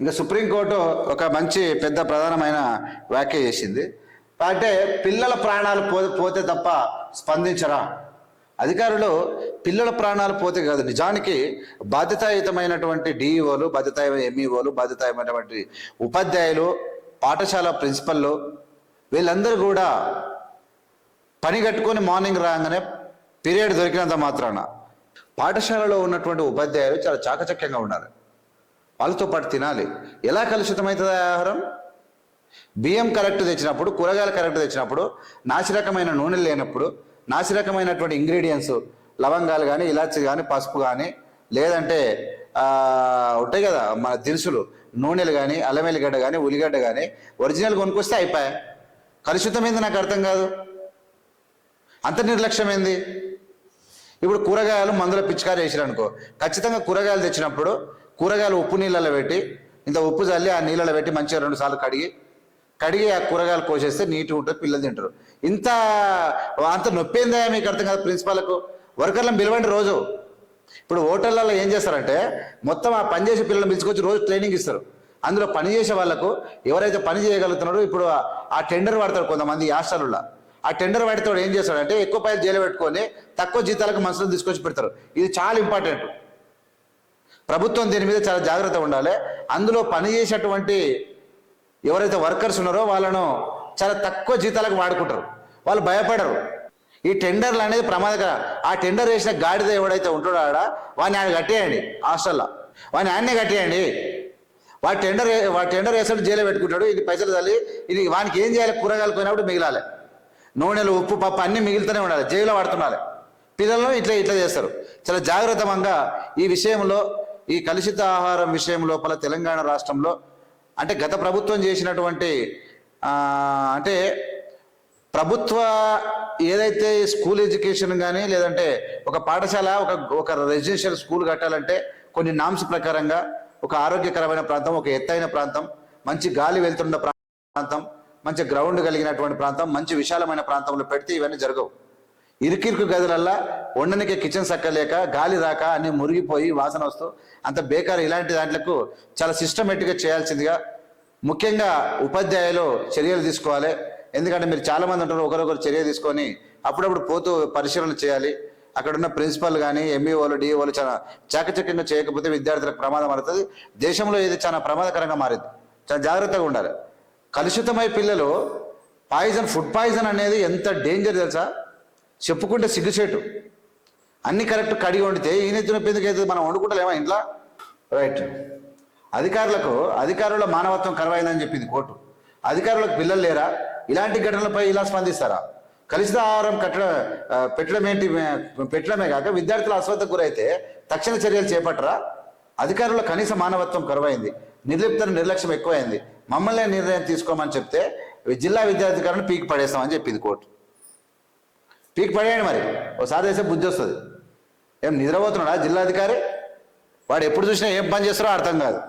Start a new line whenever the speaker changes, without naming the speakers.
ఇంకా సుప్రీంకోర్టు ఒక మంచి పెద్ద ప్రధానమైన వ్యాఖ్య చేసింది. అంటే పిల్లల ప్రాణాలు పో పోతే తప్ప స్పందించరా? అధికారులు పిల్లల ప్రాణాలు పోతే కాదు నిజానికి బాధ్యతాయుతమైనటువంటి డిఈఓలు బాధ్యత ఎంఈఓలు బాధ్యతాయుతమైనటువంటి ఉపాధ్యాయులు పాఠశాల ప్రిన్సిపల్లు వీళ్ళందరూ కూడా పని కట్టుకొని మార్నింగ్ రాగానే పీరియడ్ దొరికినంత మాత్రాన పాఠశాలలో ఉన్నటువంటి ఉపాధ్యాయులు చాలా చాకచక్యంగా ఉన్నారు వాళ్ళతో పాటు తినాలి. ఎలా కలుషితమవుతుంది ఆహారం? బియ్యం కరెక్ట్ తెచ్చినప్పుడు కూరగాయలు కరెక్ట్ తెచ్చినప్పుడు నాసిరకమైన నూనె లేనప్పుడు నాసిరకమైనటువంటి ఇంగ్రీడియంట్స్ లవంగాలు కానీ ఇలాచి కానీ పసుపు కానీ లేదంటే ఉంటాయి కదా మన దినుసులు నూనెలు కానీ అల్లం వెల్లిగడ్డ కానీ ఉల్లిగడ్డ కానీ ఒరిజినల్ కొనుక్కొస్తే అయిపోయాయి కలుషితమైంది నాకు అర్థం కాదు. అంత నిర్లక్ష్యమైంది. ఇప్పుడు కూరగాయలు మందుల పిచ్చికారు వేసారు అనుకో ఖచ్చితంగా కూరగాయలు తెచ్చినప్పుడు కూరగాయలు ఉప్పు నీళ్ళలో పెట్టి ఇంత ఉప్పు చల్లి ఆ నీళ్ళలో పెట్టి మంచిగా రెండు సార్లు కడిగి కడిగి ఆ కూరగాయలు కోసేస్తే నీట్గా ఉంటుంది పిల్లలు తింటారు. ఇంత అంత నొప్పిందా మీకు అర్థం కాదు ప్రిన్సిపాల్కు? వర్కర్లను పిలవండి రోజు. ఇప్పుడు హోటళ్ళలో ఏం చేస్తారంటే మొత్తం ఆ పని చేసే పిలుచుకొచ్చి రోజు ట్రైనింగ్ ఇస్తారు. అందులో పని చేసే వాళ్ళకు ఎవరైతే పని చేయగలుగుతున్నారో ఇప్పుడు ఆ- టెండర్ పడతారు కొంతమంది యాస్టర్లలో హాస్టల్లో ఆ టెండర్ పడితే ఏం చేస్తాడంటే ఎక్కువ పైలు జైలు పెట్టుకొని తక్కువ జీతాలకు మనుషులను తీసుకొచ్చి పెడతారు. ఇది చాలా ఇంపార్టెంట్. ప్రభుత్వం దీని మీద చాలా జాగ్రత్త ఉండాలి. అందులో పనిచేసేటువంటి ఎవరైతే వర్కర్స్ ఉన్నారో వాళ్ళను చాలా తక్కువ జీతాలకు వాడుకుంటారు. వాళ్ళు భయపడరు. ఈ టెండర్లు అనేది ప్రమాదకర. ఆ టెండర్ వేసిన గాడిద ఎవడైతే ఉంటాడో ఆడ వాడిని ఆయన కట్టేయండి హాస్టల్లో. వాడిని ఆయన్నే కట్టేయండి. వాడు టెండర్ వాడు టెండర్ వేసాడు జైలు పెట్టుకుంటాడు. ఇది పైసలు తల్లి ఇది వానికి ఏం చేయాలి? కూరగాయలు పోయినప్పుడు మిగిలాలి. నూనెలు ఉప్పు పప్పు అన్నీ మిగులుతూనే ఉండాలి. జైల్లో పడుతున్నారు పిల్లలను ఇట్లా ఇట్లా చేస్తారు. చాలా జాగ్రత్తమంగా ఈ విషయంలో ఈ కలుషిత ఆహారం విషయం లోపల తెలంగాణ రాష్ట్రంలో అంటే గత ప్రభుత్వం చేసినటువంటి అంటే ప్రభుత్వ ఏదైతే స్కూల్ ఎడ్యుకేషన్ కానీ లేదంటే ఒక పాఠశాల ఒక ఒక రెసిడెన్షియల్ స్కూల్ కట్టాలంటే కొన్ని నామ్స్ ప్రకారంగా ఒక ఆరోగ్యకరమైన ప్రాంతం ఒక ఎత్తైన ప్రాంతం మంచి గాలి వెళ్తున్న ప్రాంతం మంచి గ్రౌండ్ కలిగినటువంటి ప్రాంతం మంచి విశాలమైన ప్రాంతంలో పెడితే ఇవన్నీ జరగవు. ఇరుకిరుకు గదులల్లా వండనికి కిచెన్ సక్కలేక గాలి రాక అన్ని మురిగిపోయి వాసన వస్తూ అంత బేకార్ ఇలాంటి దాంట్లకు చాలా సిస్టమేటిక్గా చేయాల్సిందిగా ముఖ్యంగా ఉపాధ్యాయులు చర్యలు తీసుకోవాలి. ఎందుకంటే మీరు చాలా మంది ఉంటారు ఒకరొకరు చర్య తీసుకొని అప్పుడప్పుడు పోతూ పరిశీలన చేయాలి. అక్కడ ఉన్న ప్రిన్సిపల్ కానీ ఎంఈఓలు డిఓలు చాలా చాకచక్యంగా చేయకపోతే విద్యార్థులకు ప్రమాదం అవుతుంది దేశంలో ఇది చాలా ప్రమాదకరంగా మారింది. చాలా జాగ్రత్తగా ఉండాలి. కలుషితమై పిల్లలు పాయిజన్ ఫుడ్ పాయిజన్ అనేది ఎంత డేంజర్ తెలుసా? చెప్పుకుంటే సిగ్గుచేటు. అన్ని కరెక్ట్ కడిగి వండితే ఈయన ఎందుకు అవుతుంది మనం వండుకుంటలేమా ఇంట్లో? రైట్. అధికారులకు అధికారుల మానవత్వం కరువైందని చెప్పింది కోర్టు. అధికారులకు పిల్లలు లేరా? ఇలాంటి ఘటనలపై ఇలా స్పందిస్తారా? కలుషిత ఆహారం కట్టడం పెట్టడం ఏంటి పెట్టడమే కాక విద్యార్థుల అశ్రద్ధకు గురైతే తక్షణ చర్యలు చేపట్టరా? అధికారుల కనీస మానవత్వం కరువైంది. నిర్లిప్త నిర్లక్ష్యం ఎక్కువైంది. మమ్మల్ని నిర్ణయం తీసుకోమని చెప్తే జిల్లా విద్యాధికారులను పీకి పడేస్తామని చెప్పింది కోర్టు. పీక్ పడేయండి మరి. ఒకసారి చేస్తే బుద్ధి వస్తుంది. ఏం నిద్రపోతున్నాడా జిల్లాధికారి? వాడు ఎప్పుడు చూసినా ఏం పని చేస్తారో అర్థం కాదు.